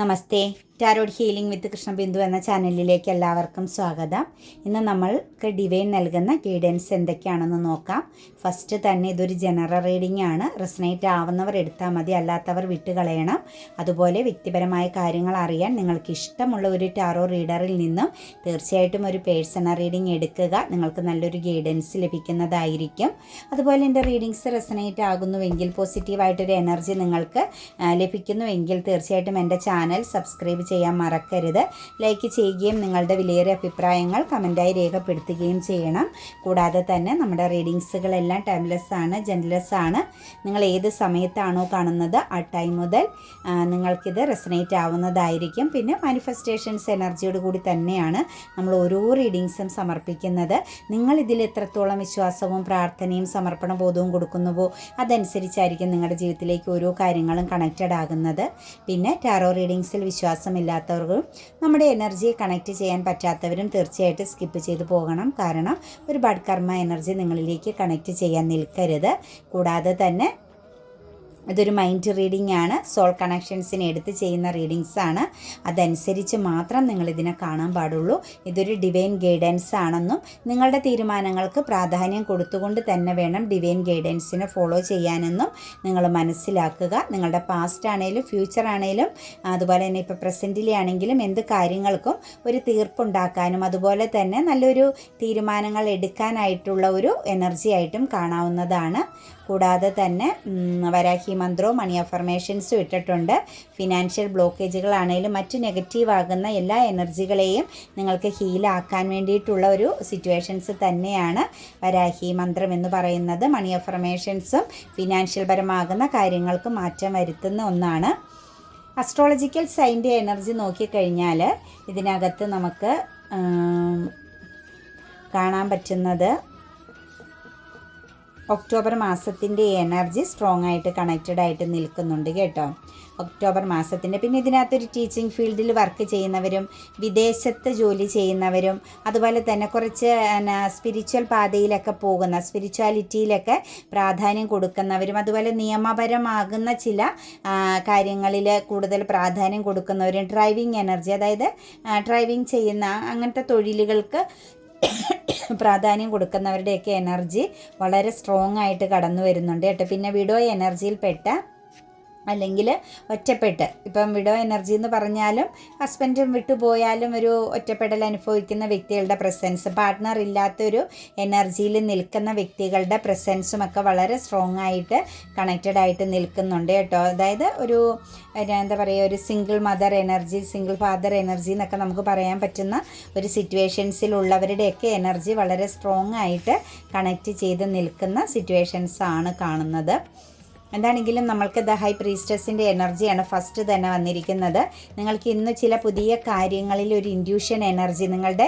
Namaste. Tarot healing with Krishnabindu എന്ന ചാനലിലേക്ക് എല്ലാവർക്കും സ്വാഗതം. ഇന്ന് നമ്മൾക്ക് ഡിവൈൻ നൽകുന്ന ഗൈഡൻസ് എന്തൊക്കെയാണെന്ന് നോക്കാം. ഫസ്റ്റ് തന്നെ ഇതൊരു ജനറൽ റീഡിംഗ് ആണ്. റെസനേറ്റ് ആവുന്നവർ എടുത്താൽ മതി അല്ലാത്തവർ വിട്ടുകളയണം അതുപോലെ വ്യക്തിപരമായ കാര്യങ്ങൾ അറിയാൻ നിങ്ങൾക്ക് ഇഷ്ടമുള്ള ഒരു ടാറോ റീഡറിൽ നിന്നും തീർച്ചയായിട്ടും ഒരു പേഴ്സണൽ റീഡിംഗ് എടുക്കുക. നിങ്ങൾക്ക് നല്ലൊരു ഗൈഡൻസ് ലഭിക്കുന്നതായിരിക്കും. അതുപോലെ എന്റെ റീഡിങ്സ് റെസനേറ്റ് ആകുന്നുവെങ്കിൽ പോസിറ്റീവായിട്ടൊരു എനർജി നിങ്ങൾക്ക് ലഭിക്കുന്നുവെങ്കിൽ തീർച്ചയായിട്ടും എന്റെ ചാനൽ സബ്സ്ക്രൈബ് ചെയ്യാൻ മറക്കരുത്. ലൈക്ക് ചെയ്യുകയും നിങ്ങളുടെ വിലയേറിയ അഭിപ്രായങ്ങൾ കമന്റായി രേഖപ്പെടുത്തുകയും ചെയ്യണം. കൂടാതെ തന്നെ നമ്മുടെ റീഡിങ്സുകളെല്ലാം ടൈംലെസ് ആണ് ജെൻലെസ് ആണ്. നിങ്ങൾ ഏത് സമയത്താണോ കാണുന്നത് ആ ടൈം മുതൽ നിങ്ങൾക്കിത് റെസനേറ്റ് ആവുന്നതായിരിക്കും. പിന്നെ മാനിഫെസ്റ്റേഷൻസ് എനർജിയോട് കൂടി തന്നെയാണ് നമ്മൾ ഓരോ റീഡിങ്സും സമർപ്പിക്കുന്നത്. നിങ്ങൾ ഇതിൽ എത്രത്തോളം വിശ്വാസവും പ്രാർത്ഥനയും സമർപ്പണ ബോധവും കൊടുക്കുന്നുവോ അതനുസരിച്ചായിരിക്കും നിങ്ങളുടെ ജീവിതത്തിലേക്ക് ഓരോ കാര്യങ്ങളും കണക്റ്റഡ് ആകുന്നത്. പിന്നെ ടാറോ റീഡിങ്സിൽ വിശ്വാസമില്ലാത്തവർക്കും നമ്മുടെ എനർജിയെ കണക്ട് ചെയ്യാൻ പറ്റാത്തവരും തീർച്ചയായിട്ടും സ്കിപ്പ് ചെയ്ത് പോകണം. കാരണം ഒരു ബഡ് കർമ്മ എനർജി നിങ്ങളിലേക്ക് കണക്ട് ചെയ്യാൻ നിൽക്കരുത്. കൂടാതെ തന്നെ ഇതൊരു മൈൻഡ് റീഡിംഗ് ആണ്. സോൾ കണക്ഷൻസിനെ എടുത്ത് ചെയ്യുന്ന റീഡിങ്സ് ആണ്. അതനുസരിച്ച് മാത്രം നിങ്ങൾ ഇതിനെ കാണാൻ പാടുള്ളൂ. ഇതൊരു ഡിവൈൻ ഗൈഡൻസ് ആണെന്നും നിങ്ങളുടെ തീരുമാനങ്ങൾക്ക് പ്രാധാന്യം കൊടുത്തുകൊണ്ട് തന്നെ വേണം ഡിവൈൻ ഗൈഡൻസിനെ ഫോളോ ചെയ്യാനെന്നും നിങ്ങൾ മനസ്സിലാക്കുക. നിങ്ങളുടെ പാസ്റ്റ് ആണെങ്കിലും ഫ്യൂച്ചർ ആണെങ്കിലും അതുപോലെ തന്നെ ഇപ്പോൾ പ്രസന്റിലെ ആണെങ്കിലും എന്ത് കാര്യങ്ങൾക്കും ഒരു തീർപ്പുണ്ടാക്കാനും അതുപോലെ തന്നെ നല്ലൊരു തീരുമാനങ്ങൾ എടുക്കാനായിട്ടുള്ള ഒരു എനർജി ആയിട്ടും കാണാവുന്നതാണ്. കൂടാതെ തന്നെ വരാഹി മന്ത്രവും മണി അഫർമേഷൻസും ഇട്ടിട്ടുണ്ട്. ഫിനാൻഷ്യൽ ബ്ലോക്കേജുകളാണെങ്കിലും മറ്റ് നെഗറ്റീവ് ആകുന്ന എല്ലാ എനർജികളെയും നിങ്ങൾക്ക് ഹീലാക്കാൻ വേണ്ടിയിട്ടുള്ള ഒരു സിറ്റുവേഷൻസ് തന്നെയാണ് വരാഹി മന്ത്രം എന്ന് പറയുന്നത്. മണി അഫർമേഷൻസും ഫിനാൻഷ്യൽ പരമാകുന്ന കാര്യങ്ങൾക്ക് മാറ്റം വരുത്തുന്ന ഒന്നാണ്. അസ്ട്രോളജിക്കൽ സൈന്റെ എനർജി നോക്കിക്കഴിഞ്ഞാൽ ഇതിനകത്ത് നമുക്ക് കാണാൻ പറ്റുന്നത് ഒക്ടോബർ മാസത്തിന്റെ എനർജി സ്ട്രോങ് ആയിട്ട് കണക്റ്റഡ് ആയിട്ട് നിൽക്കുന്നുണ്ട് കേട്ടോ. ഒക്ടോബർ മാസത്തിന്റെ പിന്നെ ഇതിനകത്തൊരു ടീച്ചിങ് ഫീൽഡിൽ വർക്ക് ചെയ്യുന്നവരും വിദേശത്ത് ജോലി ചെയ്യുന്നവരും അതുപോലെ തന്നെ കുറച്ച് സ്പിരിച്വൽ പാതയിലൊക്കെ പോകുന്ന സ്പിരിച്വാലിറ്റിയിലൊക്കെ പ്രാധാന്യം കൊടുക്കുന്നവരും അതുപോലെ നിയമപരമാകുന്ന ചില കാര്യങ്ങളിൽ കൂടുതൽ പ്രാധാന്യം കൊടുക്കുന്നവരും ഡ്രൈവിംഗ് എനർജി അതായത് ഡ്രൈവിംഗ് ചെയ്യുന്ന അങ്ങനത്തെ തൊഴിലുകൾക്ക് പ്രാധാന്യം കൊടുക്കുന്നവരുടെയൊക്കെ എനർജി വളരെ സ്ട്രോങ് ആയിട്ട് കടന്നു വരുന്നുണ്ട് കേട്ടോ. പിന്നെ വിഡോ എനർജിയിൽപ്പെട്ട അല്ലെങ്കിൽ ഒറ്റപ്പെട്ട്. ഇപ്പം വിഡോ എനർജി എന്ന് പറഞ്ഞാലും ഹസ്ബൻഡും വിട്ടുപോയാലും ഒരു ഒറ്റപ്പെടൽ അനുഭവിക്കുന്ന വ്യക്തികളുടെ പ്രസൻസ് പാർട്ട്ണർ ഇല്ലാത്തൊരു എനർജിയിൽ നിൽക്കുന്ന വ്യക്തികളുടെ പ്രസൻസും ഒക്കെ വളരെ സ്ട്രോങ് ആയിട്ട് കണക്റ്റഡ് ആയിട്ട് നിൽക്കുന്നുണ്ട് കേട്ടോ. അതായത് ഒരു എന്താ പറയുക ഒരു single mother energy single father energy എന്നൊക്കെ നമുക്ക് പറയാൻ പറ്റുന്ന ഒരു സിറ്റുവേഷൻസിലുള്ളവരുടെയൊക്കെ എനർജി വളരെ സ്ട്രോങ് ആയിട്ട് കണക്റ്റ് ചെയ്ത് നിൽക്കുന്ന സിറ്റുവേഷൻസാണ് കാണുന്നത്. എന്താണെങ്കിലും നമ്മൾക്ക് ദ ഹൈ പ്രീസ്റ്റസിന്റെ എനർജിയാണ് ഫസ്റ്റ് തന്നെ വന്നിരിക്കുന്നത്. നിങ്ങൾക്ക് ഇന്ന് ചില പുതിയ കാര്യങ്ങളിൽ ഒരു ഇൻഡ്യൂഷൻ എനർജി നിങ്ങളുടെ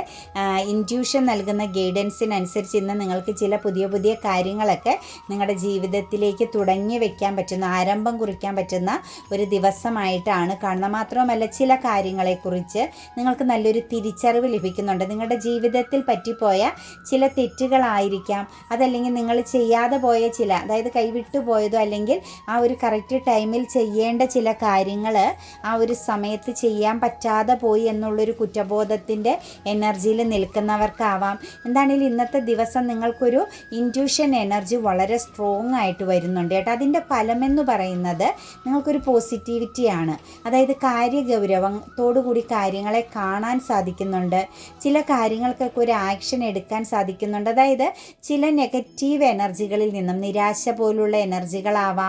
ഇൻഡ്യൂഷൻ നൽകുന്ന ഗൈഡൻസിനനുസരിച്ച് ഇന്ന് നിങ്ങൾക്ക് ചില പുതിയ പുതിയ കാര്യങ്ങളൊക്കെ നിങ്ങളുടെ ജീവിതത്തിലേക്ക് തുടങ്ങി വെക്കാൻ പറ്റുന്ന ആരംഭം കുറിക്കാൻ പറ്റുന്ന ഒരു ദിവസമായിട്ടാണ് കാണുന്നത്. മാത്രവുമല്ല ചില കാര്യങ്ങളെക്കുറിച്ച് നിങ്ങൾക്ക് നല്ലൊരു തിരിച്ചറിവ് ലഭിക്കുന്നുണ്ട്. നിങ്ങളുടെ ജീവിതത്തിൽ പറ്റിപ്പോയ ചില തെറ്റുകളായിരിക്കാം. അതല്ലെങ്കിൽ നിങ്ങൾ ചെയ്യാതെ പോയ ചില അതായത് കൈവിട്ടു പോയതോ അല്ലെങ്കിൽ ആ ഒരു കറക്റ്റ് ടൈമിൽ ചെയ്യേണ്ട ചില കാര്യങ്ങൾ ആ ഒരു സമയത്ത് ചെയ്യാൻ പറ്റാതെ പോയി എന്നുള്ളൊരു കുറ്റബോധത്തിന്റെ എനർജിയിൽ നിൽക്കുന്നവർക്കാവാം. എന്താണെങ്കിലും ഇന്നത്തെ ദിവസം നിങ്ങൾക്കൊരു ഇന്റ്യൂഷൻ എനർജി വളരെ സ്ട്രോങ് ആയിട്ട് വരുന്നുണ്ട്. കേട്ടോ അതിന്റെ ഫലമെന്ന് പറയുന്നത് നിങ്ങൾക്കൊരു പോസിറ്റിവിറ്റിയാണ് അതായത് കാര്യഗൗരവത്തോടുകൂടി കാര്യങ്ങളെ കാണാൻ സാധിക്കുന്നുണ്ട്. ചില കാര്യങ്ങൾക്കൊക്കെ ഒരു ആക്ഷൻ എടുക്കാൻ സാധിക്കുന്നുണ്ട്. അതായത് ചില നെഗറ്റീവ് എനർജികളിൽ നിന്നും നിരാശ പോലുള്ള എനർജികളാവാം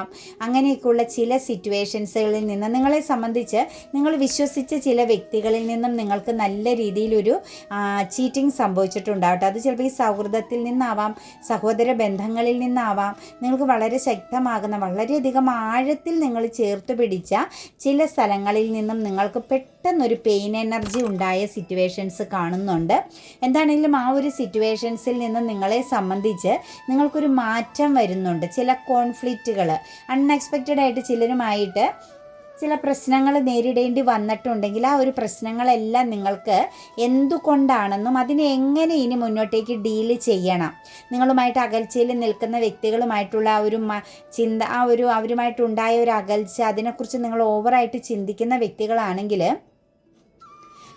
അങ്ങനെയൊക്കെയുള്ള ചില സിറ്റുവേഷൻസുകളിൽ നിന്ന് നിങ്ങളെ സംബന്ധിച്ച് നിങ്ങൾ വിശ്വസിച്ച ചില വ്യക്തികളിൽ നിന്നും നിങ്ങൾക്ക് നല്ല രീതിയിലൊരു ചീറ്റിംഗ് സംഭവിച്ചിട്ടുണ്ടാവട്ടെ അത് ചിലപ്പോൾ ഈ സൗഹൃദത്തിൽ നിന്നാവാം സഹോദര ബന്ധങ്ങളിൽ നിന്നാവാം നിങ്ങൾക്ക് വളരെ ശക്തമാകുന്ന വളരെയധികം ആഴത്തിൽ നിങ്ങൾ ചേർത്ത് പിടിച്ച ചില സ്ഥലങ്ങളിൽ നിന്നും നിങ്ങൾക്ക് പെട്ടെന്നൊരു പെയിൻ എനർജി ഉണ്ടായ സിറ്റുവേഷൻസ് കാണുന്നുണ്ട്. എന്താണെങ്കിലും ആ ഒരു സിറ്റുവേഷൻസിൽ നിന്ന് നിങ്ങളെ സംബന്ധിച്ച് നിങ്ങൾക്കൊരു മാറ്റം വരുന്നുണ്ട്. ചില കോൺഫ്ലിക്റ്റുകൾ അൺഎക്സ്പെക്റ്റഡ് ആയിട്ട് ചിലരുമായിട്ട് ചില പ്രശ്നങ്ങൾ നേരിടേണ്ടി വന്നിട്ടുണ്ടെങ്കിൽ ആ ഒരു പ്രശ്നങ്ങളെല്ലാം നിങ്ങൾക്ക് എന്തുകൊണ്ടാണെന്നും അതിനെ എങ്ങനെ ഇനി മുന്നോട്ടേക്ക് ഡീൽ ചെയ്യണം. നിങ്ങളുമായിട്ട് അകൽച്ചയിൽ നിൽക്കുന്ന വ്യക്തികളുമായിട്ടുള്ള ആ ഒരു ചിന്ത ആ ഒരു അവരുമായിട്ടുണ്ടായ ഒരു അകൽച്ച അതിനെക്കുറിച്ച് നിങ്ങൾ ഓവറായിട്ട് ചിന്തിക്കുന്ന വ്യക്തികളാണെങ്കിൽ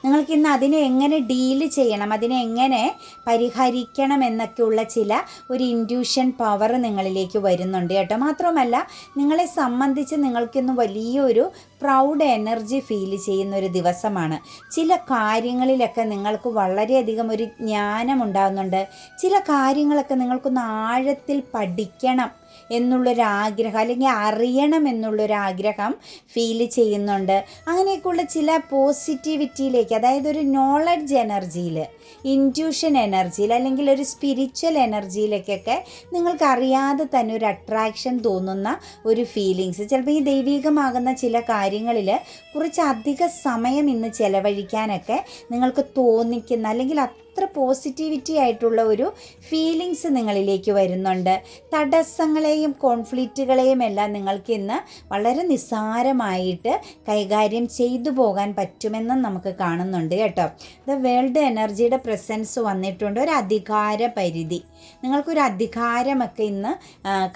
നിങ്ങൾക്ക് ഇന്ന് അതിനെ എങ്ങനെ ഡീൽ ചെയ്യണം അതിനെ എങ്ങനെ പരിഹരിക്കണം എന്നൊക്കെയുള്ള ചില ഒരു ഇൻഡ്യൂഷൻ പവർ നിങ്ങളിലേക്ക് വരുന്നുണ്ട് കേട്ടോ. മാത്രമല്ല നിങ്ങളെ സംബന്ധിച്ച് നിങ്ങൾക്കിന്ന് വലിയൊരു പ്രൗഡ് എനർജി ഫീൽ ചെയ്യുന്ന ഒരു ദിവസമാണ്. ചില കാര്യങ്ങളിലൊക്കെ നിങ്ങൾക്ക് വളരെയധികം ഒരു ജ്ഞാനം ഉണ്ടാകുന്നുണ്ട് ചില കാര്യങ്ങളൊക്കെ നിങ്ങൾക്കൊന്ന് ആഴത്തിൽ പഠിക്കണം എന്നുള്ളൊരാഗ്രഹം അല്ലെങ്കിൽ അറിയണം എന്നുള്ളൊരാഗ്രഹം ഫീൽ ചെയ്യുന്നുണ്ട്. അങ്ങനെയൊക്കെയുള്ള ചില പോസിറ്റിവിറ്റിയിലേക്ക് അതായത് ഒരു നോളജ് എനർജിയിൽ ഇന്റ്യൂഷൻ എനർജിയിൽ അല്ലെങ്കിൽ ഒരു സ്പിരിച്വൽ എനർജിയിലേക്കൊക്കെ നിങ്ങൾക്കറിയാതെ തന്നെ ഒരു അട്രാക്ഷൻ തോന്നുന്ന ഒരു ഫീലിങ്സ് ചിലപ്പോൾ ഈ ദൈവികമാകുന്ന ചില കാര്യങ്ങളിൽ കുറച്ചധിക സമയം ഇന്ന് ചെലവഴിക്കാനൊക്കെ നിങ്ങൾക്ക് തോന്നിക്കുന്ന അല്ലെങ്കിൽ അത്ര പോസിറ്റിവിറ്റി ആയിട്ടുള്ള ഒരു ഫീലിങ്സ് നിങ്ങളിലേക്ക് വരുന്നുണ്ട്. തടസ്സങ്ങളെയും കോൺഫ്ലിക്റ്റുകളെയും എല്ലാം നിങ്ങൾക്ക് ഇന്ന് വളരെ നിസ്സാരമായിട്ട് കൈകാര്യം ചെയ്തു പോകാൻ പറ്റുമെന്നും നമുക്ക് കാണുന്നുണ്ട് കേട്ടോ. ദ വേൾഡ് എനർജിയുടെ പ്രസൻസ് വന്നിട്ടുണ്ട്. ഒരു അധികാര പരിധി. നിങ്ങൾക്കൊരു അധികാരമൊക്കെ ഇന്ന്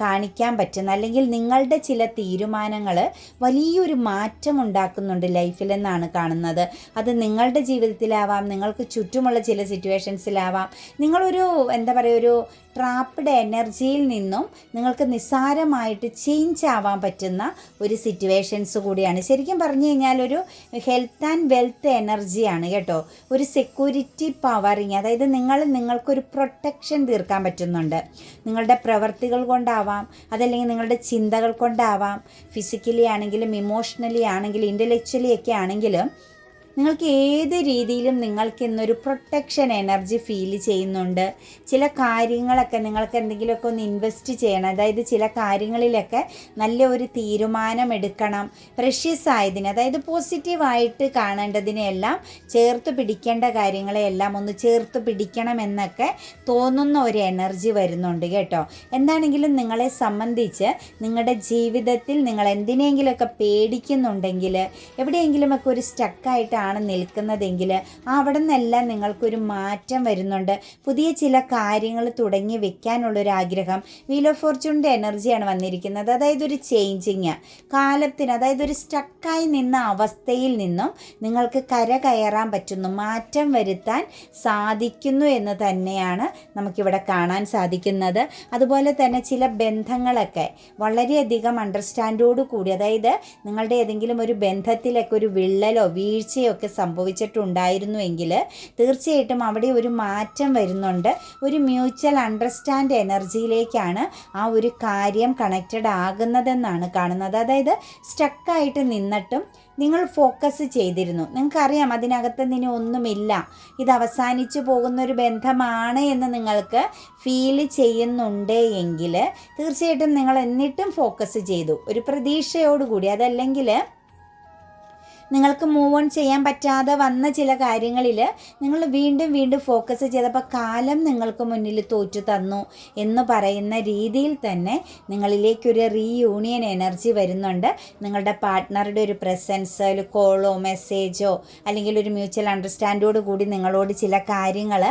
കാണിക്കാൻ പറ്റുന്ന അല്ലെങ്കിൽ നിങ്ങളുടെ ചില തീരുമാനങ്ങൾ വലിയൊരു മാറ്റം ഉണ്ടാക്കുന്നുണ്ട് ലൈഫിലെന്നാണ് കാണുന്നത്. അത് നിങ്ങളുടെ ജീവിതത്തിലാവാം. നിങ്ങൾക്ക് ചുറ്റുമുള്ള ചില സിറ്റുവേഷൻസിലാവാം നിങ്ങളൊരു എന്താ പറയുക ഒരു ട്രാപ്ഡ് എനർജിയിൽ നിന്നും നിങ്ങൾക്ക് നിസ്സാരമായിട്ട് ചേഞ്ച് ആവാൻ പറ്റുന്ന ഒരു സിറ്റുവേഷൻസ് കൂടിയാണ്. ശരിക്കും പറഞ്ഞു കഴിഞ്ഞാൽ ഒരു ഹെൽത്ത് ആൻഡ് വെൽത്ത് എനർജിയാണ് കേട്ടോ. ഒരു സെക്യൂരിറ്റി പവറിങ് അതായത് നിങ്ങൾ നിങ്ങൾക്കൊരു പ്രൊട്ടക്ഷൻ തീർക്കാൻ പറ്റുന്നുണ്ട്. നിങ്ങളുടെ പ്രവർത്തികൾ കൊണ്ടാവാം അതല്ലെങ്കിൽ നിങ്ങളുടെ ചിന്തകൾ കൊണ്ടാവാം. ഫിസിക്കലി ആണെങ്കിലും ഇമോഷണലി ആണെങ്കിലും ഇന്റലക്ച്വലി ഒക്കെ ആണെങ്കിലും നിങ്ങൾക്ക് ഏത് രീതിയിലും നിങ്ങൾക്ക് ഇന്നൊരു പ്രൊട്ടക്ഷൻ എനർജി ഫീൽ ചെയ്യുന്നുണ്ട്. ചില കാര്യങ്ങളൊക്കെ നിങ്ങൾക്ക് എന്തെങ്കിലുമൊക്കെ ഒന്ന് ഇൻവെസ്റ്റ് ചെയ്യണം. അതായത് ചില കാര്യങ്ങളിലൊക്കെ നല്ല ഒരു തീരുമാനം എടുക്കണം. പ്രഷ്യസ് ആയതിന് അതായത് പോസിറ്റീവായിട്ട് കാണേണ്ടതിനെയെല്ലാം ചേർത്ത് പിടിക്കേണ്ട കാര്യങ്ങളെയെല്ലാം ഒന്ന് ചേർത്ത് പിടിക്കണം എന്നൊക്കെ തോന്നുന്ന ഒരു എനർജി വരുന്നുണ്ട് കേട്ടോ. എന്താണെങ്കിലും നിങ്ങളെ സംബന്ധിച്ച് നിങ്ങളുടെ ജീവിതത്തിൽ നിങ്ങൾ എന്തിനെങ്കിലുമൊക്കെ പേടിക്കുന്നുണ്ടെങ്കിൽ എവിടെയെങ്കിലുമൊക്കെ ഒരു സ്റ്റക്കായിട്ടാണ് നിൽക്കുന്നതെങ്കിൽ അവിടെ നിന്നെല്ലാം നിങ്ങൾക്കൊരു മാറ്റം വരുന്നുണ്ട്. പുതിയ ചില കാര്യങ്ങൾ തുടങ്ങി വെക്കാനുള്ളൊരു ആഗ്രഹം വീൽ ഓഫ് ഫോർച്യൂണിന്റെ എനർജിയാണ് വന്നിരിക്കുന്നത്. അതായത് ഒരു ചേഞ്ചിങ് കാലത്തിന് അതായത് ഒരു സ്റ്റക്കായി നിന്ന അവസ്ഥയിൽ നിന്നും നിങ്ങൾക്ക് കര കയറാൻ പറ്റുന്നു. മാറ്റം വരുത്താൻ സാധിക്കുന്നു എന്ന് തന്നെയാണ് നമുക്കിവിടെ കാണാൻ സാധിക്കുന്നത്. അതുപോലെ തന്നെ ചില ബന്ധങ്ങളൊക്കെ വളരെയധികം അണ്ടർസ്റ്റാൻഡോട് കൂടി അതായത് നിങ്ങളുടെ ഏതെങ്കിലും ഒരു ബന്ധത്തിലൊക്കെ ഒരു വിള്ളലോ വീഴ്ചയോ ഒക്കെ സംഭവിച്ചിട്ടുണ്ടായിരുന്നുവെങ്കിൽ തീർച്ചയായിട്ടും അവിടെ ഒരു മാറ്റം വരുന്നുണ്ട്. ഒരു മ്യൂച്വൽ അണ്ടർസ്റ്റാൻഡ് എനർജിയിലേക്കാണ് ആ ഒരു കാര്യം കണക്റ്റഡ് ആകുന്നതെന്നാണ് കാണുന്നത്. അതായത് സ്റ്റക്കായിട്ട് നിന്നിട്ടും നിങ്ങൾ ഫോക്കസ് ചെയ്തിരുന്നു. നിങ്ങൾക്കറിയാം അതിനകത്ത് ഇനി ഒന്നുമില്ല. ഇത് അവസാനിച്ചു പോകുന്ന ഒരു ബന്ധമാണ് എന്ന് നിങ്ങൾക്ക് ഫീൽ ചെയ്യുന്നുണ്ട് എങ്കിൽ തീർച്ചയായിട്ടും നിങ്ങൾ എന്നിട്ടും ഫോക്കസ് ചെയ്തു. ഒരു പ്രതീക്ഷയോടുകൂടി. അതല്ലെങ്കിൽ നിങ്ങൾക്ക് മൂവ് ഓൺ ചെയ്യാൻ പറ്റാതെ വന്ന ചില കാര്യങ്ങളിൽ നിങ്ങൾ വീണ്ടും വീണ്ടും ഫോക്കസ് ചെയ്തപ്പോൾ കാലം നിങ്ങൾക്ക് മുന്നിൽ തോറ്റു തന്നു എന്ന് പറയുന്ന രീതിയിൽ തന്നെ നിങ്ങളിലേക്കൊരു റീയൂണിയൻ എനർജി വരുന്നുണ്ട്. നിങ്ങളുടെ പാർട്ട്ണറുടെ ഒരു പ്രസൻസ് ഒരു കോളോ മെസ്സേജോ അല്ലെങ്കിൽ ഒരു മ്യൂച്വൽ അണ്ടർസ്റ്റാൻഡോട് കൂടി നിങ്ങളോട് ചില കാര്യങ്ങൾ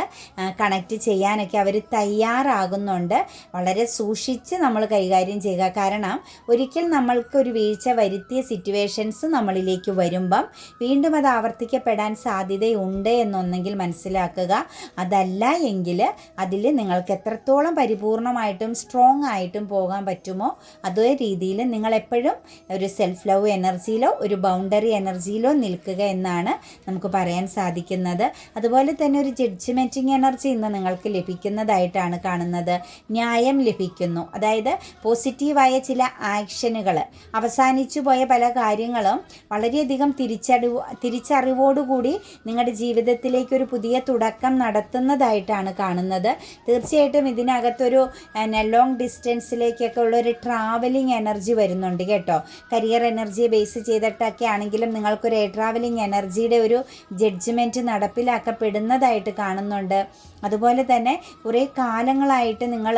കണക്റ്റ് ചെയ്യാനൊക്കെ അവർ തയ്യാറാകുന്നുണ്ട്. വളരെ സൂക്ഷിച്ച് നമ്മൾ കൈകാര്യം ചെയ്യുക. കാരണം ഒരിക്കൽ നമ്മൾക്ക് ഒരു വീഴ്ച വരുത്തിയ സിറ്റുവേഷൻസ് നമ്മളിലേക്ക് വരുമ്പം വീണ്ടും അത് ആവർത്തിക്കപ്പെടാൻ സാധ്യതയുണ്ട് എന്നൊന്നെങ്കിൽ മനസ്സിലാക്കുക. അതല്ല എങ്കിൽ അതിൽ നിങ്ങൾക്ക് എത്രത്തോളം പരിപൂർണമായിട്ടും സ്ട്രോങ് ആയിട്ടും പോകാൻ പറ്റുമോ അതേ രീതിയിൽ നിങ്ങൾ എപ്പോഴും ഒരു സെൽഫ് ലവ് എനർജിയിലോ ഒരു ബൗണ്ടറി എനർജിയിലോ നിൽക്കുക എന്നാണ് നമുക്ക് പറയാൻ സാധിക്കുന്നത്. അതുപോലെ തന്നെ ഒരു ജഡ്ജ്മെന്റിങ് എനർജി ഇന്ന് നിങ്ങൾക്ക് ലഭിക്കുന്നതായിട്ടാണ് കാണുന്നത്. ന്യായം ലഭിക്കുന്നു. അതായത് പോസിറ്റീവായ ചില ആക്ഷനുകൾ അവസാനിച്ചു പോയ പല കാര്യങ്ങളും വളരെയധികം തിരിച്ചറിവ് തിരിച്ചറിവോടുകൂടി നിങ്ങളുടെ ജീവിതത്തിലേക്ക് ഒരു പുതിയ തുടക്കം നടത്തുന്നതായിട്ടാണ് കാണുന്നത്. തീർച്ചയായിട്ടും ഇതിനകത്തൊരു ലോങ് ഡിസ്റ്റൻസിലേക്കൊക്കെ ഉള്ള ഒരു ട്രാവലിംഗ് എനർജി വരുന്നുണ്ട് കേട്ടോ. കരിയർ എനർജിയെ ബേസ് ചെയ്തിട്ടൊക്കെ ആണെങ്കിലും നിങ്ങൾക്കൊരു എയർ ട്രാവലിംഗ് എനർജിയുടെ ഒരു ജഡ്ജ്മെന്റ് നടപ്പിലാക്കപ്പെടുന്നതായിട്ട് കാണുന്നുണ്ട്. അതുപോലെ തന്നെ കുറേ കാലങ്ങളായിട്ട് നിങ്ങൾ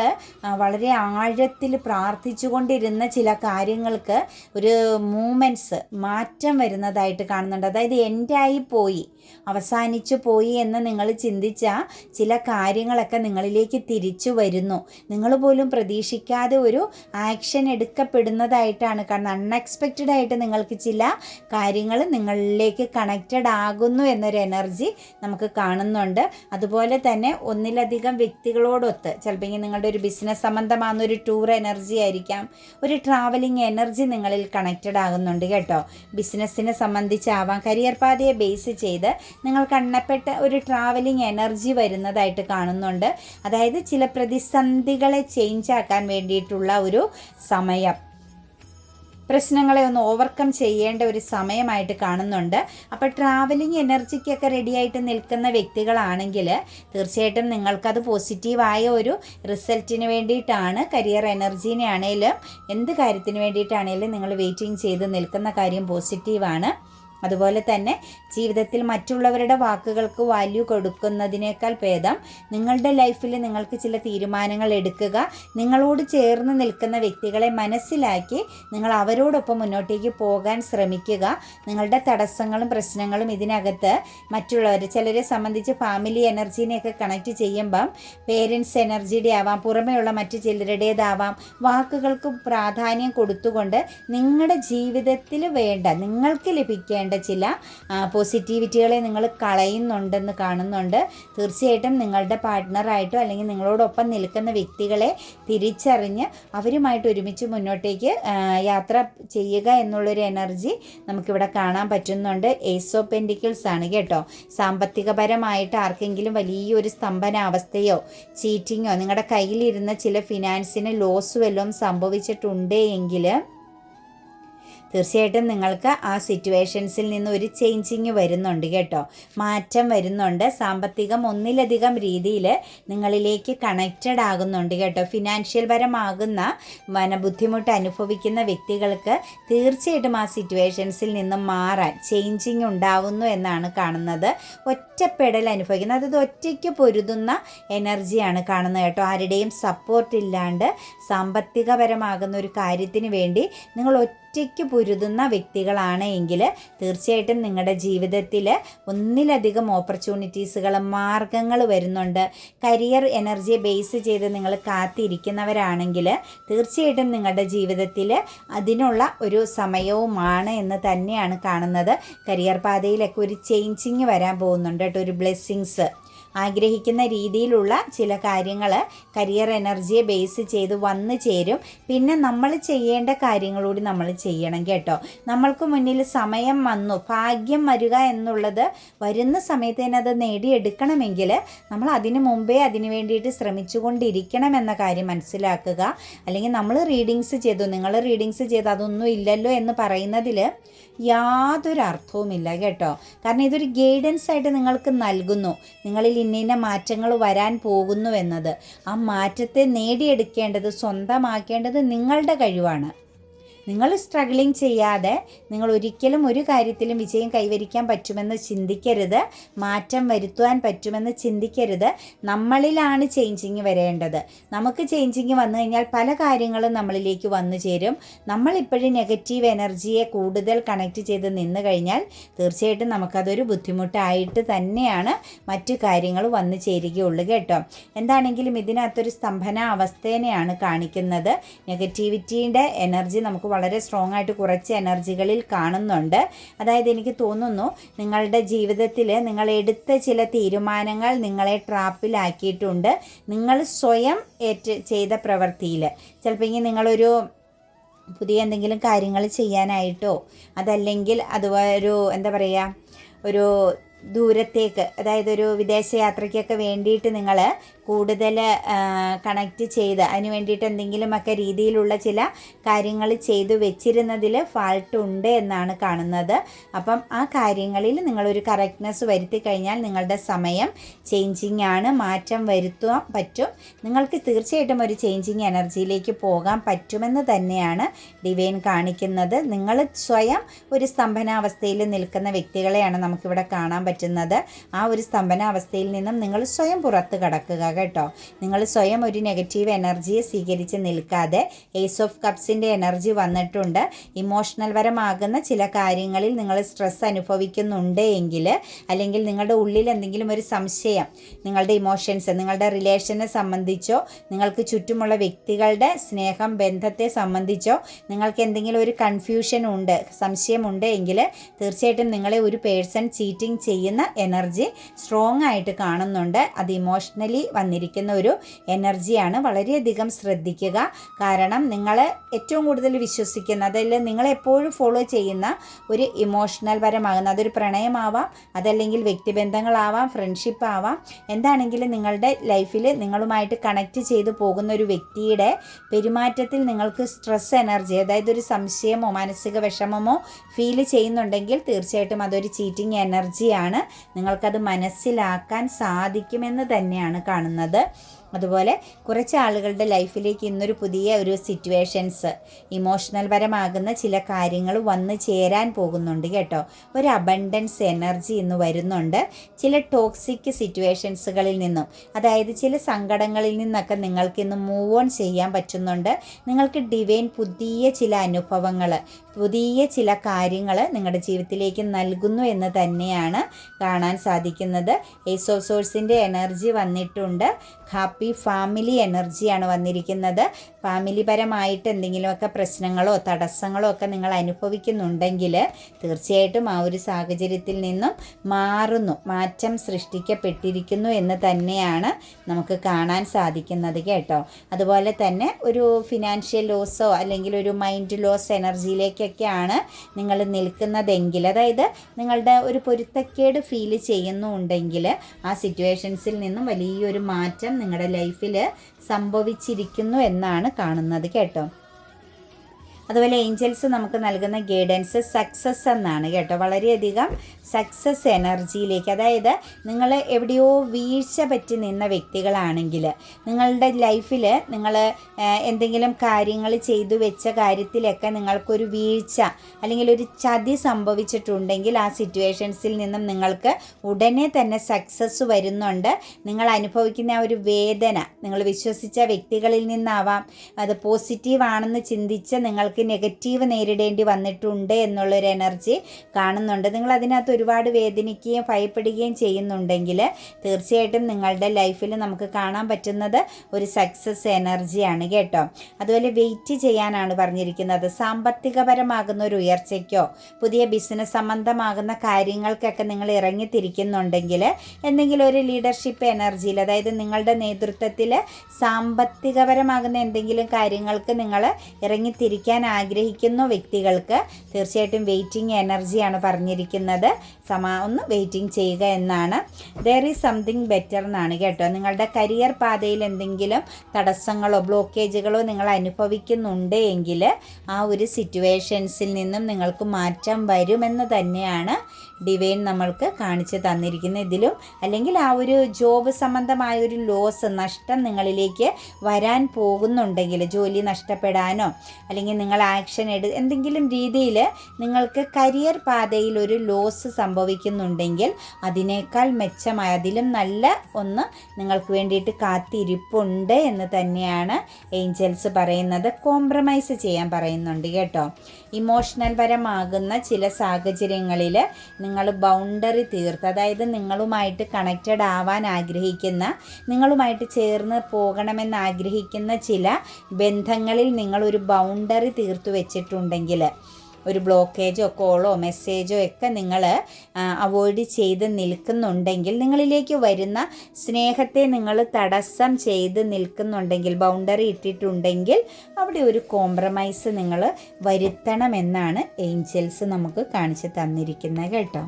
വളരെ ആഴത്തിൽ പ്രാർത്ഥിച്ചുകൊണ്ടിരുന്ന ചില കാര്യങ്ങൾക്ക് ഒരു മൂമെന്റ്സ് മാറ്റം വരുന്നതായിട്ട് കാണുന്നുണ്ട്. അതായത് എൻഡായി പോയി അവസാനിച്ചു പോയി എന്ന് നിങ്ങൾ ചിന്തിച്ച ചില കാര്യങ്ങളൊക്കെ നിങ്ങളിലേക്ക് തിരിച്ചു വരുന്നു. നിങ്ങൾ പോലും പ്രതീക്ഷിക്കാതെ ഒരു ആക്ഷൻ എടുക്കപ്പെടുന്നതായിട്ടാണ് കാരണം അൺഎക്സ്പെക്റ്റഡ് ആയിട്ട് നിങ്ങൾക്ക് ചില കാര്യങ്ങൾ നിങ്ങളിലേക്ക് കണക്റ്റഡ് ആകുന്നു എന്നൊരു എനർജി നമുക്ക് കാണുന്നുണ്ട്. അതുപോലെ തന്നെ ഒന്നിലധികം വ്യക്തികളോടൊത്ത് ചിലപ്പോൾ നിങ്ങളുടെ ഒരു ബിസിനസ് സംബന്ധമാകുന്ന ഒരു ടൂർ എനർജി ആയിരിക്കാം ഒരു ട്രാവലിംഗ് എനർജി നിങ്ങളിൽ കണക്റ്റഡ് ആകുന്നുണ്ട് കേട്ടോ. ബിസിനസ്സിനെ സംബന്ധിച്ചാവാം കരിയർ പാതയെ ബേസ് ചെയ്ത് നിങ്ങൾ കണ്ണപ്പെട്ട ഒരു ട്രാവലിംഗ് എനർജി വരുന്നതായിട്ട് കാണുന്നുണ്ട്. അതായത് ചില പ്രതിസന്ധികളെ ചേഞ്ച് ആക്കാൻ വേണ്ടിയിട്ടുള്ള ഒരു സമയം. പ്രശ്നങ്ങളെ ഒന്ന് ഓവർകം ചെയ്യേണ്ട ഒരു സമയമായിട്ട് കാണുന്നുണ്ട്. അപ്പോൾ ട്രാവലിംഗ് എനർജിക്കൊക്കെ റെഡിയായിട്ട് നിൽക്കുന്ന വ്യക്തികളാണെങ്കിൽ തീർച്ചയായിട്ടും നിങ്ങൾക്കത് പോസിറ്റീവായ ഒരു റിസൾട്ടിന് വേണ്ടിയിട്ടാണ് കരിയർ എനർജീനെ ആണെങ്കിലും എന്ത് കാര്യത്തിന് വേണ്ടിയിട്ടാണെങ്കിലും നിങ്ങൾ വെയിറ്റിംഗ് ചെയ്ത് നിൽക്കുന്ന കാര്യം പോസിറ്റീവാണ് അതുപോലെ തന്നെ ജീവിതത്തിൽ മറ്റുള്ളവരുടെ വാക്കുകൾക്ക് വാല്യൂ കൊടുക്കുന്നതിനേക്കാൾ ഭേദം നിങ്ങളുടെ ലൈഫിൽ നിങ്ങൾക്ക് ചില തീരുമാനങ്ങൾ എടുക്കുക. നിങ്ങളോട് ചേർന്ന് നിൽക്കുന്ന വ്യക്തികളെ മനസ്സിലാക്കി നിങ്ങൾ അവരോടൊപ്പം മുന്നോട്ടേക്ക് പോകാൻ ശ്രമിക്കുക. നിങ്ങളുടെ തടസ്സങ്ങളും പ്രശ്നങ്ങളും ഇതിനകത്ത് മറ്റുള്ളവർ ചിലരെ സംബന്ധിച്ച് ഫാമിലി എനർജീനെയൊക്കെ കണക്ട് ചെയ്യുമ്പം പേരൻസ് എനർജിയുടെ ആവാം പുറമെയുള്ള മറ്റു ചിലരുടേതാവാം വാക്കുകൾക്ക് പ്രാധാന്യം കൊടുത്തുകൊണ്ട് നിങ്ങളുടെ ജീവിതത്തിൽ വേണ്ട നിങ്ങൾക്ക് ലഭിക്കേണ്ട വേണ്ട ചില പോസിറ്റിവിറ്റികളെ നിങ്ങൾ കളയുന്നുണ്ടെന്ന് കാണുന്നുണ്ട്. തീർച്ചയായിട്ടും നിങ്ങളുടെ പാർട്ട്ണറായിട്ടോ അല്ലെങ്കിൽ നിങ്ങളോടൊപ്പം നിൽക്കുന്ന വ്യക്തികളെ തിരിച്ചറിഞ്ഞ് അവരുമായിട്ട് ഒരുമിച്ച് മുന്നോട്ടേക്ക് യാത്ര ചെയ്യുക എന്നുള്ളൊരു എനർജി നമുക്കിവിടെ കാണാൻ പറ്റുന്നുണ്ട്. ഏസോ പെൻഡിക്കിൾസ് ആണ് കേട്ടോ. സാമ്പത്തികപരമായിട്ട് ആർക്കെങ്കിലും വലിയൊരു സ്തംഭനാവസ്ഥയോ ചീറ്റിങ്ങോ നിങ്ങളുടെ കയ്യിലിരുന്ന ചില ഫിനാൻസിന് ലോസ് വല്ലതും സംഭവിച്ചിട്ടുണ്ട് എങ്കിൽ തീർച്ചയായിട്ടും നിങ്ങൾക്ക് ആ സിറ്റുവേഷൻസിൽ നിന്ന് ഒരു ചേഞ്ചിങ് വരുന്നുണ്ട് കേട്ടോ. മാറ്റം വരുന്നുണ്ട്. സാമ്പത്തികം ഒന്നിലധികം രീതിയിൽ നിങ്ങളിലേക്ക് കണക്റ്റഡ് ആകുന്നുണ്ട് കേട്ടോ. ഫിനാൻഷ്യൽ പരമാകുന്ന വന ബുദ്ധിമുട്ട് അനുഭവിക്കുന്ന വ്യക്തികൾക്ക് തീർച്ചയായിട്ടും ആ സിറ്റുവേഷൻസിൽ നിന്ന് മാറാൻ ചേഞ്ചിങ് ഉണ്ടാവുന്നു എന്നാണ് കാണുന്നത്. ഒറ്റപ്പെടൽ അനുഭവിക്കുന്നത് അതായത് ഒറ്റയ്ക്ക് പൊരുതുന്ന എനർജിയാണ് കാണുന്നത് കേട്ടോ. ആരുടെയും സപ്പോർട്ട് ഇല്ലാണ്ട് സാമ്പത്തികപരമാകുന്ന ഒരു കാര്യത്തിന് വേണ്ടി നിങ്ങൾ ഒറ്റയ്ക്ക് പൊരുതുന്ന വ്യക്തികളാണ് എങ്കിൽ തീർച്ചയായിട്ടും നിങ്ങളുടെ ജീവിതത്തിൽ ഒന്നിലധികം ഓപ്പർച്യൂണിറ്റീസുകൾ മാർഗങ്ങൾ വരുന്നുണ്ട്. കരിയർ എനർജിയെ ബേസ് ചെയ്ത് നിങ്ങൾ കാത്തിരിക്കുന്നവരാണെങ്കിൽ തീർച്ചയായിട്ടും നിങ്ങളുടെ ജീവിതത്തിൽ അതിനുള്ള ഒരു സമയവുമാണ് എന്ന് തന്നെയാണ് കാണുന്നത്. കരിയർ പാതയിലൊക്കെ ഒരു ചേഞ്ചിങ് വരാൻ പോകുന്നുണ്ട് കേട്ടോ ഒരു ബ്ലെസ്സിങ്സ് ആഗ്രഹിക്കുന്ന രീതിയിലുള്ള ചില കാര്യങ്ങൾ കരിയർ എനർജിയെ ബേസ് ചെയ്ത് വന്നു ചേരും. പിന്നെ നമ്മൾ ചെയ്യേണ്ട കാര്യങ്ങളൂടി നമ്മൾ ചെയ്യണം കേട്ടോ. നമ്മൾക്ക് മുന്നിൽ സമയം വന്നു ഭാഗ്യം വരിക എന്നുള്ളത് വരുന്ന സമയത്ത് തന്നെ അത് നേടിയെടുക്കണമെങ്കിൽ നമ്മൾ അതിന് മുമ്പേ അതിന് വേണ്ടിയിട്ട് ശ്രമിച്ചുകൊണ്ടിരിക്കണം എന്ന കാര്യം മനസ്സിലാക്കുക. അല്ലെങ്കിൽ നമ്മൾ റീഡിങ്സ് ചെയ്തു നിങ്ങൾ റീഡിങ്സ് ചെയ്ത് അതൊന്നും ഇല്ലല്ലോ എന്ന് പറയുന്നതിൽ യാതൊരു അർത്ഥവുമില്ല കേട്ടോ. കാരണം ഇതൊരു ഗൈഡൻസ് ആയിട്ട് നിങ്ങൾക്ക് നൽകുന്നു. നിങ്ങളിൽ ഇന്ന ഇന്ന മാറ്റങ്ങൾ വരാൻ പോകുന്നു എന്നത്. ആ മാറ്റത്തെ നേടിയെടുക്കേണ്ടത് സ്വന്തമാക്കേണ്ടത് നിങ്ങളുടെ കഴിവാണ്. നിങ്ങൾ സ്ട്രഗിളിങ് ചെയ്യാതെ നിങ്ങൾ ഒരിക്കലും ഒരു കാര്യത്തിലും വിജയം കൈവരിക്കാൻ പറ്റുമെന്ന് ചിന്തിക്കരുത്. മാറ്റം വരുത്തുവാൻ പറ്റുമെന്ന് ചിന്തിക്കരുത്. നമ്മളിലാണ് ചേഞ്ചിങ് വരേണ്ടത്. നമുക്ക് ചേഞ്ചിങ് വന്നു കഴിഞ്ഞാൽ പല കാര്യങ്ങളും നമ്മളിലേക്ക് വന്നു ചേരും. നമ്മളിപ്പോഴും നെഗറ്റീവ് എനർജിയെ കൂടുതൽ കണക്റ്റ് ചെയ്ത് നിന്ന് കഴിഞ്ഞാൽ തീർച്ചയായിട്ടും നമുക്കതൊരു ബുദ്ധിമുട്ടായിട്ട് തന്നെയാണ് മറ്റു കാര്യങ്ങൾ വന്നു ചേരുകയുള്ളൂ കേട്ടോ. എന്താണെങ്കിലും ഇതിനകത്തൊരു സ്തംഭന അവസ്ഥേനെയാണ് കാണിക്കുന്നത്. നെഗറ്റിവിറ്റീന്റെ എനർജി നമുക്ക് വളരെ സ്ട്രോങ് ആയിട്ട് കുറച്ച് എനർജികളിൽ കാണുന്നുണ്ട്. അതായത് എനിക്ക് തോന്നുന്നു നിങ്ങളുടെ ജീവിതത്തിൽ നിങ്ങൾ എടുത്ത ചില തീരുമാനങ്ങൾ നിങ്ങളെ ട്രാപ്പിലാക്കിയിട്ടുണ്ട്. നിങ്ങൾ സ്വയം ഏറ്റ ചെയ്ത പ്രവൃത്തിയിൽ ചിലപ്പോൾ ഇനി നിങ്ങളൊരു പുതിയ എന്തെങ്കിലും കാര്യങ്ങൾ ചെയ്യാനായിട്ടോ അതല്ലെങ്കിൽ അതുപോലെ ഒരു എന്താ പറയുക ഒരു ദൂരത്തേക്ക് അതായത് ഒരു വിദേശയാത്രയ്ക്കൊക്കെ വേണ്ടിയിട്ട് നിങ്ങൾ കൂടുതൽ കണക്റ്റ് ചെയ്ത് അതിന് വേണ്ടിയിട്ട് എന്തെങ്കിലുമൊക്കെ രീതിയിലുള്ള ചില കാര്യങ്ങൾ ചെയ്തു വെച്ചിരുന്നതിൽ ഫാൾട്ട് ഉണ്ട് എന്നാണ് കാണുന്നത്. അപ്പം ആ കാര്യങ്ങളിൽ നിങ്ങളൊരു കറക്റ്റ്നെസ് വരുത്തി കഴിഞ്ഞാൽ നിങ്ങളുടെ സമയം ചേഞ്ചിങ് ആണ് മാറ്റം വരുത്താൻ പറ്റും. നിങ്ങൾക്ക് തീർച്ചയായിട്ടും ഒരു ചേഞ്ചിങ് എനർജിയിലേക്ക് പോകാൻ പറ്റുമെന്ന് തന്നെയാണ് ഡിവൈൻ കാണിക്കുന്നത്. നിങ്ങൾ സ്വയം ഒരു സ്തംഭനാവസ്ഥയിൽ നിൽക്കുന്ന വ്യക്തികളെയാണ് നമുക്കിവിടെ കാണാൻ പറ്റുന്നത്. ആ ഒരു സ്തംഭനാവസ്ഥയിൽ നിന്നും നിങ്ങൾ സ്വയം പുറത്ത് കടക്കുക കേട്ടോ. നിങ്ങൾ സ്വയം ഒരു നെഗറ്റീവ് എനർജിയെ സ്വീകരിച്ച് നിൽക്കാതെ ഏസ് ഓഫ് കപ്സിന്റെ എനർജി വന്നിട്ടുണ്ട്. ഇമോഷണൽ പരമാകുന്ന ചില കാര്യങ്ങളിൽ നിങ്ങൾ സ്ട്രെസ് അനുഭവിക്കുന്നുണ്ട് എങ്കിൽ അല്ലെങ്കിൽ നിങ്ങളുടെ ഉള്ളിൽ എന്തെങ്കിലും ഒരു സംശയം നിങ്ങളുടെ ഇമോഷൻസ് നിങ്ങളുടെ റിലേഷനെ സംബന്ധിച്ചോ നിങ്ങൾക്ക് ചുറ്റുമുള്ള വ്യക്തികളുടെ സ്നേഹം ബന്ധത്തെ സംബന്ധിച്ചോ നിങ്ങൾക്ക് എന്തെങ്കിലും ഒരു കൺഫ്യൂഷൻ ഉണ്ട് സംശയമുണ്ട് എങ്കിൽ തീർച്ചയായിട്ടും നിങ്ങളെ ഒരു പേഴ്സൺ ചീറ്റിംഗ് ചെയ്യുന്ന എനർജി സ്ട്രോങ് ആയിട്ട് കാണുന്നുണ്ട്. അത് ഇമോഷണലി വന്നിരിക്കുന്ന ഒരു എനർജിയാണ്. വളരെയധികം ശ്രദ്ധിക്കുക. കാരണം നിങ്ങൾ ഏറ്റവും കൂടുതൽ വിശ്വസിക്കുന്ന അതല്ല നിങ്ങളെപ്പോഴും ഫോളോ ചെയ്യുന്ന ഒരു ഇമോഷണൽ പരമാകുന്ന അതൊരു പ്രണയമാവാം അതല്ലെങ്കിൽ വ്യക്തിബന്ധങ്ങളാവാം ഫ്രണ്ട്ഷിപ്പ് ആവാം. എന്താണെങ്കിലും നിങ്ങളുടെ ലൈഫിൽ നിങ്ങളുമായിട്ട് കണക്റ്റ് ചെയ്തു പോകുന്ന ഒരു വ്യക്തിയുടെ പെരുമാറ്റത്തിൽ നിങ്ങൾക്ക് സ്ട്രെസ് എനർജി അതായത് ഒരു സംശയമോ മാനസിക വിഷമമോ ഫീൽ ചെയ്യുന്നുണ്ടെങ്കിൽ തീർച്ചയായിട്ടും അതൊരു ചീറ്റിംഗ് എനർജിയാണ് നിങ്ങൾക്കത് മനസ്സിലാക്കാൻ സാധിക്കുമെന്ന് തന്നെയാണ് കാണുന്നത്. അതുപോലെ കുറച്ച് ആളുകളുടെ ലൈഫിലേക്ക് ഇന്നൊരു പുതിയ ഒരു സിറ്റുവേഷൻസ് ഇമോഷണൽ പരമാകുന്ന ചില കാര്യങ്ങൾ വന്നു ചേരാൻ പോകുന്നുണ്ട് കേട്ടോ. ഒരു അബണ്ടൻസ് എനർജി ഇന്ന് വരുന്നുണ്ട്. ചില ടോക്സിക് സിറ്റുവേഷൻസുകളിൽ നിന്നും അതായത് ചില സങ്കടങ്ങളിൽ നിന്നൊക്കെ നിങ്ങൾക്ക് ഇന്ന് മൂവ് ഓൺ ചെയ്യാൻ പറ്റുന്നുണ്ട്. നിങ്ങൾക്ക് ഡിവൈൻ പുതിയ ചില അനുഭവങ്ങൾ പുതിയ ചില കാര്യങ്ങൾ നിങ്ങളുടെ ജീവിതത്തിലേക്ക് നൽകുന്നു എന്ന് തന്നെയാണ് കാണാൻ സാധിക്കുന്നത്. ഏസ് ഓഫ് സോഴ്സിന്റെ എനർജി വന്നിട്ടുണ്ട്. ഹാപ്പി ഫാമിലി എനർജിയാണ് വന്നിരിക്കുന്നത്. ഫാമിലിപരമായിട്ട് എന്തെങ്കിലുമൊക്കെ പ്രശ്നങ്ങളോ തടസ്സങ്ങളോ ഒക്കെ നിങ്ങൾ അനുഭവിക്കുന്നുണ്ടെങ്കിൽ തീർച്ചയായിട്ടും ആ ഒരു സാഹചര്യത്തിൽ നിന്നും മാറുന്നു. മാറ്റം സൃഷ്ടിക്കപ്പെട്ടിരിക്കുന്നു എന്ന് തന്നെയാണ് നമുക്ക് കാണാൻ സാധിക്കുന്നത് കേട്ടോ. അതുപോലെ തന്നെ ഒരു ഫിനാൻഷ്യൽ ലോസോ അല്ലെങ്കിൽ ഒരു മൈൻഡ് ലോസ് എനർജിയിലേക്കൊക്കെയാണ് നിങ്ങൾ നിൽക്കുന്നതെങ്കിൽ. അതായത് നിങ്ങളുടെ ഒരു പൊരുത്തക്കേട് ഫീൽ ചെയ്യുന്നുണ്ടെങ്കിൽ ആ സിറ്റുവേഷൻസിൽ നിന്നും വലിയൊരു മാറ്റം നിങ്ങളുടെ ലൈഫിൽ സംഭവിച്ചിരിക്കുന്നു എന്നാണ് കാണുന്നത് കേട്ടോ. അതുപോലെ ഏഞ്ചൽസ് നമുക്ക് നൽകുന്ന ഗൈഡൻസ് സക്സസ് എന്നാണ് കേട്ടോ. വളരെയധികം സക്സസ് എനർജിയിലേക്ക് അതായത് നിങ്ങൾ എവിടെയോ വീഴ്ച പറ്റി നിന്ന വ്യക്തികളാണെങ്കിൽ നിങ്ങളുടെ ലൈഫിൽ നിങ്ങൾ എന്തെങ്കിലും കാര്യങ്ങൾ ചെയ്തു വെച്ച കാര്യത്തിലൊക്കെ നിങ്ങൾക്കൊരു വീഴ്ച അല്ലെങ്കിൽ ഒരു ചതി സംഭവിച്ചിട്ടുണ്ടെങ്കിൽ ആ സിറ്റുവേഷൻസിൽ നിന്നും നിങ്ങൾക്ക് ഉടനെ തന്നെ സക്സസ് വരുന്നുണ്ട്. നിങ്ങൾ അനുഭവിക്കുന്ന ആ ഒരു വേദന നിങ്ങൾ വിശ്വസിച്ച വ്യക്തികളിൽ നിന്നാവാം. അത് പോസിറ്റീവ് ആണെന്ന് ചിന്തിച്ച് നിങ്ങൾക്ക് നെഗറ്റീവ് നേരിടേണ്ടി വന്നിട്ടുണ്ട് എന്നുള്ളൊരു എനർജി കാണുന്നുണ്ട്. നിങ്ങൾ അതിനകത്ത് ഒരുപാട് വേദനിക്കുകയും ഭയപ്പെടുകയും ചെയ്യുന്നുണ്ടെങ്കിൽ തീർച്ചയായിട്ടും നിങ്ങളുടെ ലൈഫിൽ നമുക്ക് കാണാൻ പറ്റുന്നത് ഒരു സക്സസ് എനർജിയാണ് കേട്ടോ. അതുപോലെ വെയിറ്റ് ചെയ്യാനാണ് പറഞ്ഞിരിക്കുന്നത്. സാമ്പത്തികപരമാകുന്ന ഒരു ഉയർച്ചയ്ക്കോ പുതിയ ബിസിനസ് സംബന്ധമാകുന്ന കാര്യങ്ങൾക്കൊക്കെ നിങ്ങൾ ഇറങ്ങിത്തിരിക്കുന്നുണ്ടെങ്കിൽ എന്തെങ്കിലും ഒരു ലീഡർഷിപ്പ് എനർജിയിൽ അതായത് നിങ്ങളുടെ നേതൃത്വത്തിൽ സാമ്പത്തികപരമാകുന്ന എന്തെങ്കിലും കാര്യങ്ങൾക്ക് നിങ്ങൾ ഇറങ്ങിത്തിരിക്കാൻ ആഗ്രഹിക്കുന്ന വ്യക്തികൾക്ക് തീർച്ചയായിട്ടും വെയിറ്റിംഗ് എനർജിയാണ് പറഞ്ഞിരിക്കുന്നത്. സമാ ഒന്ന് വെയിറ്റിംഗ് ചെയ്യുക എന്നാണ്. ദർ ഈസ് സംതിങ് ബെറ്റർ എന്നാണ് കേട്ടോ. നിങ്ങളുടെ കരിയർ പാതയിൽ എന്തെങ്കിലും തടസ്സങ്ങളോ ബ്ലോക്കേജുകളോ നിങ്ങൾ അനുഭവിക്കുന്നുണ്ട് എങ്കിൽ ആ ഒരു സിറ്റുവേഷൻസിൽ നിന്നും നിങ്ങൾക്ക് മാറ്റം വരുമെന്ന് തന്നെയാണ് ഡിവൈൻ നമ്മൾക്ക് കാണിച്ചു തന്നിരിക്കുന്ന ഇതിലും അല്ലെങ്കിൽ ആ ഒരു ജോബ് സംബന്ധമായ ഒരു ലോസ് നഷ്ടം നിങ്ങളിലേക്ക് വരാൻ പോകുന്നുണ്ടെങ്കിൽ ജോലി നഷ്ടപ്പെടാനോ അല്ലെങ്കിൽ നിങ്ങൾ ആക്ഷൻ എടു എന്തെങ്കിലും രീതിയിൽ നിങ്ങൾക്ക് കരിയർ പാതയിൽ ഒരു ലോസ് സംഭവിക്കുന്നുണ്ടെങ്കിൽ അതിനേക്കാൾ മെച്ചമായ അതിലും നല്ല ഒന്ന് നിങ്ങൾക്ക് വേണ്ടിയിട്ട് കാത്തിരിപ്പുണ്ട് എന്ന് തന്നെയാണ് ഏഞ്ചൽസ് പറയുന്നത്. കോംപ്രമൈസ് ചെയ്യാൻ പറയുന്നുണ്ട് കേട്ടോ. ഇമോഷണൽ പരമാകുന്ന ചില സാഹചര്യങ്ങളിൽ നിങ്ങൾ ബൗണ്ടറി തീർത്ത് അതായത് നിങ്ങളുമായിട്ട് കണക്റ്റഡ് ആവാൻ ആഗ്രഹിക്കുന്ന നിങ്ങളുമായിട്ട് ചേർന്ന് പോകണമെന്ന് ആഗ്രഹിക്കുന്ന ചില ബന്ധങ്ങളിൽ നിങ്ങളൊരു ബൗണ്ടറി തീർത്തു വെച്ചിട്ടുണ്ടെങ്കിൽ ഒരു ബ്ലോക്കേജോ കോളോ മെസ്സേജോ ഒക്കെ നിങ്ങൾ അവോയ്ഡ് ചെയ്ത് നിൽക്കുന്നുണ്ടെങ്കിൽ നിങ്ങളിലേക്ക് വരുന്ന സ്നേഹത്തെ നിങ്ങൾ തടസ്സം ചെയ്ത് നിൽക്കുന്നുണ്ടെങ്കിൽ ബൗണ്ടറി ഇട്ടിട്ടുണ്ടെങ്കിൽ അവിടെ ഒരു കോംപ്രമൈസ് നിങ്ങൾ വരുത്തണമെന്നാണ് ഏഞ്ചൽസ് നമുക്ക് കാണിച്ച് തന്നിരിക്കുന്നത് കേട്ടോ.